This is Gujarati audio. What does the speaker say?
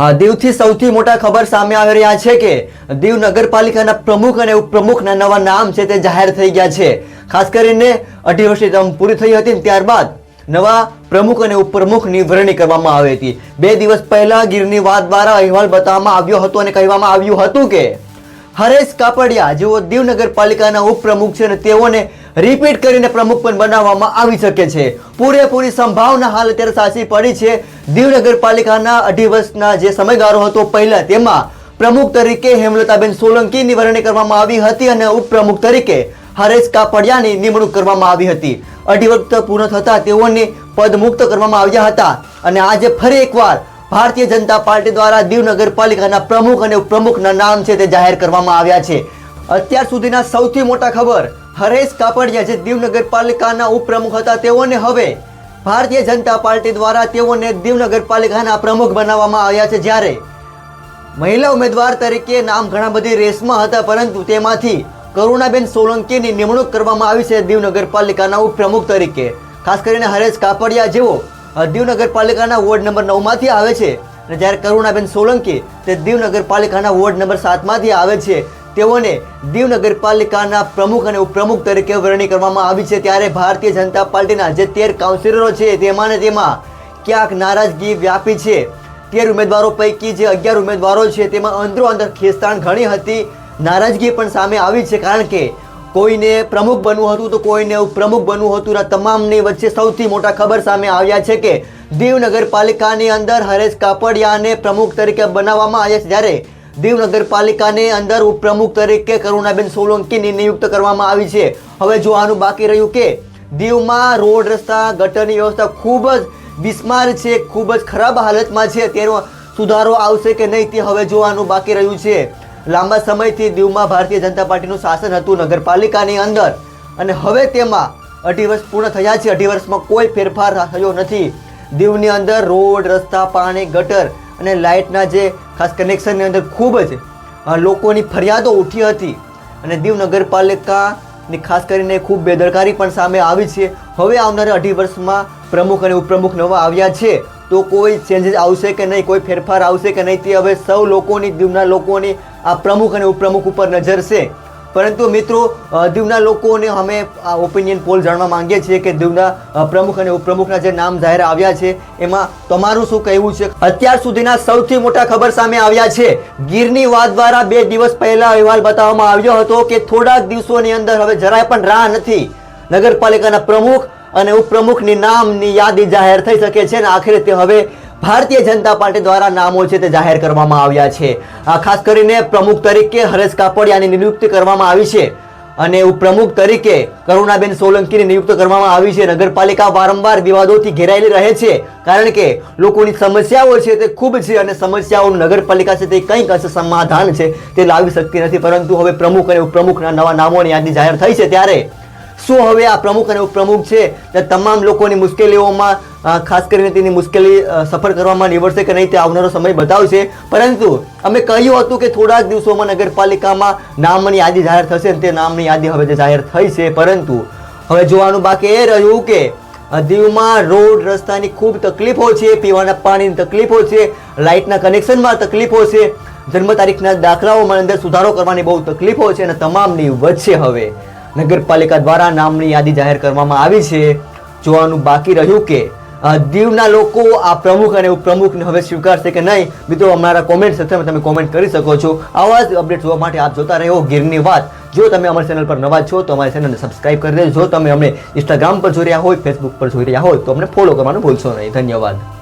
દીવથી સૌથી મોટા ખબર સામે આવી રહ્યા છે કે દીવ નગરપાલિકાના પ્રમુખ અને ઉપપ્રમુખના નવા નામ છે તે જાહેર થઈ ગયા છે. ખાસ કરીને અઢી વર્ષની ટર્મ પૂરી થઈ હતી ત્યારબાદ નવા પ્રમુખ અને ઉપપ્રમુખની વરણી કરવામાં આવી હતી. બે દિવસ પહેલા ગીરની વાત દ્વારા અહેવાલ બતાવવામાં આવ્યો હતો અને કહેવામાં આવ્યું હતું કે હરેશ કાપડિયા, જેઓ દીવ નગરપાલિકાના ઉપપ્રમુખ છે અને તેઓને રિપીટ કરીને પ્રમુખ પણ બનાવવામાં આવી શકે છે. પૂરેપૂરી સંભાવના હાલ અત્યારે સાચી પડી છે. દીવ નગરપાલિકાના અઢી વર્ષના જે સમયગાળો હતો પહેલા, તેમાં પ્રમુખ તરીકે હેમલતાબેન સોલંકીની વરણી કરવામાં આવી હતી અને ઉપપ્રમુખ તરીકે હરેશ કાપડિયાની નિમણૂક કરવામાં આવી હતી. અઢી વખત પૂર્ણ થતા તેઓને પદ મુક્ત કરવામાં આવ્યા હતા અને આજે ફરી એકવાર ભારતીય જનતા પાર્ટી દ્વારા દીવ નગરપાલિકાના પ્રમુખ અને ઉપપ્રમુખના નામ છે તે જાહેર કરવામાં આવ્યા છે. અત્યાર સુધીના સૌથી મોટા ખબર હરેશ કાપડિયા જે દીવ નગરપાલિકાના ઉપપ્રમુખ હતા, તેઓને હવે ભારતીય જનતા પાર્ટી દ્વારા તેઓને દીવ નગરપાલિકાના પ્રમુખ બનાવવામાં આવ્યા છે. જ્યારે મહિલા ઉમેદવાર તરીકે નામ ઘણા બધી રેસમાં હતા, પરંતુ તેમાંથી કરુણાબેન સોલંકીની નિમણૂક કરવામાં આવી છે દીવ નગરપાલિકાના ઉપપ્રમુખ તરીકે. ખાસ કરીને હરેશ કાપડિયા જેઓ દીવ નગરપાલિકાના વોર્ડ નંબર નવમાંથી આવે છે. અને જ્યારે કરુણાબેન સોલંકી તે દીવ નગરપાલિકાના વોર્ડ નંબર સાતમાંથી આવે છે તેઓને દીવ નગરપાલિકાના પ્રમુખ અને ઉપપ્રમુખ તરીકે વરણી કરવામાં આવી છે. ત્યારે ભારતીય જનતા પાર્ટીના જે તેર કાઉન્સિલરો છે, તેમાં તેમાં ક્યાંક નારાજગી વ્યાપી છે. તેર ઉમેદવારો પૈકી જે અગિયાર ઉમેદવારો છે, તેમાં અંદરો અંદર ખેંચતાણ ઘણી હતી. નારાજગી પણ સામે આવી છે, કારણ કે કોઈને પ્રમુખ બનવું હતું તો કોઈને પ્રમુખ બનવું હતું. આ તમામની વચ્ચે સૌથી મોટા ખબર સામે આવ્યા છે કે દીવ નગરપાલિકાની અંદર હરેશ કાપડિયાને પ્રમુખ તરીકે બનાવવામાં આવ્યા છે. જ્યારે દીવ નગરપાલિકાની અંદર ઉપપ્રમુખ તરીકે કરુણાબેન સોલંકીની નિયુક્ત કરવામાં આવી છે. હવે જોવાનું બાકી રહ્યું કે દીવમાં રોડ રસ્તા, ગટરની વ્યવસ્થા ખૂબ જ બિસ્માર છે, ખૂબ જ ખરાબ હાલતમાં છે. તેનો સુધારો આવશે કે નહીં તે હવે જોવાનું બાકી રહ્યું છે. લાંબા સમયથી દીવમાં ભારતીય જનતા પાર્ટીનું શાસન હતું નગરપાલિકાની અંદર. અને હવે તેમાં અઢી વર્ષ પૂર્ણ થયા છે. અઢી વર્ષમાં કોઈ ફેરફાર થયો નથી. દીવની અંદર રોડ, રસ્તા, પાણી, ગટર અને લાઇટના જે ખાસ કનેક્શનની અંદર ખૂબ જ લોકોની ફરિયાદો ઉઠી હતી. અને દીવ નગરપાલિકાની ખાસ કરીને ખૂબ બેદરકારી પણ સામે આવી છે. હવે આવનારા અઢી વર્ષમાં પ્રમુખ અને ઉપપ્રમુખ નવા આવ્યા છે. તો કોઈ ચેન્જીસ આવશે કે નહીં, કોઈ ફેરફાર આવશે કે નહીં, તે હવે સૌ લોકોની, દીવના લોકોની આ પ્રમુખ અને ઉપપ્રમુખ ઉપર નજર છે. પરંતુ મિત્રો દીવના લોકોને અમે આ ઓપિનિયન પોલ જાણવા માંગીએ છીએ કે દીવના પ્રમુખ અને ઉપપ્રમુખના જે નામ જાહેર આવ્યા છે, એમાં તમારું શું કહેવું છે? અત્યાર સુધીના સૌથી મોટા ખબર સામે આવ્યા છે, ગીરની વાત દ્વારા બે દિવસ પહેલા અહેવાલ બતાવવામાં આવ્યો હતો કે થોડાક દિવસોની અંદર હવે જરાય પણ રાહ નથી. નગરપાલિકાના પ્રમુખ અને ઉપપ્રમુખની નામની યાદી જાહેર થઈ શકે છે અને આખરે તે હવે ભારતીય જનતા પાર્ટી દ્વારા નામો છે તે જાહેર કરવામાં આવ્યા છે. ખાસ કરીને પ્રમુખ તરીકે હરેશ કાપડિયાની નિયુક્તિ કરવામાં આવી છે અને ઉપપ્રમુખ તરીકે કરુણાબેન સોલંકીની નિયુક્ત કરવામાં આવી છે. નગરપાલિકા વારંવાર વિવાદોથી ઘેરાયેલી રહે છે કારણ કે લોકોની સમસ્યાઓ છે તે ખૂબ છે અને સમસ્યાઓનું નગરપાલિકા છે તે કંઈક અંશે સમાધાન છે તે લાવી શકતી નથી. પરંતુ હવે પ્રમુખ અને ઉપપ્રમુખના નવા નામોની યાદી જાહેર થઈ છે ત્યારે શું હવે આ પ્રમુખ અને ઉપપ્રમુખ છે તે તમામ લોકોની મુશ્કેલીઓમાં ખાસ કરીને તેની મુશ્કેલી સફર કરવામાં નિવડશે કે નહીં તે આવનારો સમય બતાવશે. પરંતુ અમે કહ્યું હતું કે થોડાક દિવસોમાં નગરપાલિકામાં નામની યાદી જાહેર થશે અને તે નામની યાદી હવે જાહેર થઈ છે. પરંતુ હવે જોવાનું બાકી એ રહ્યું કે દીવમાં રોડ રસ્તાની ખૂબ તકલીફો છે, પીવાના પાણીની તકલીફો છે, લાઇટના કનેક્શનમાં તકલીફો છે, જન્મ તારીખના દાખલાઓમાં અંદર સુધારો કરવાની બહુ તકલીફો છે અને તમામની વચ્ચે હવે નગરપાલિકા દ્વારા નામની યાદી જાહેર કરવામાં આવી છે. જોવાનું બાકી રહ્યું કે દીવના લોકો આ પ્રમુખ અને ઉપપ્રમુખને હવે સ્વીકારશે કે નહીં? મિત્રો, અમારા કોમેન્ટ સેક્શનમાં તમે કોમેન્ટ કરી શકો છો. આવા જ અપડેટ જોવા માટે આપ જોતા રહ્યો ગીરની વાત. જો તમે અમારી ચેનલ પર નવા છો, તો અમારી ચેનલને સબસ્ક્રાઇબ કરી દેજો. જો તમે અમને ઇન્સ્ટાગ્રામ પર જોઈ રહ્યા હોય ફેસબુક પર જોઈ રહ્યા હોય, તો અમને ફોલો કરવાનું ભૂલશો નહીં. ધન્યવાદ.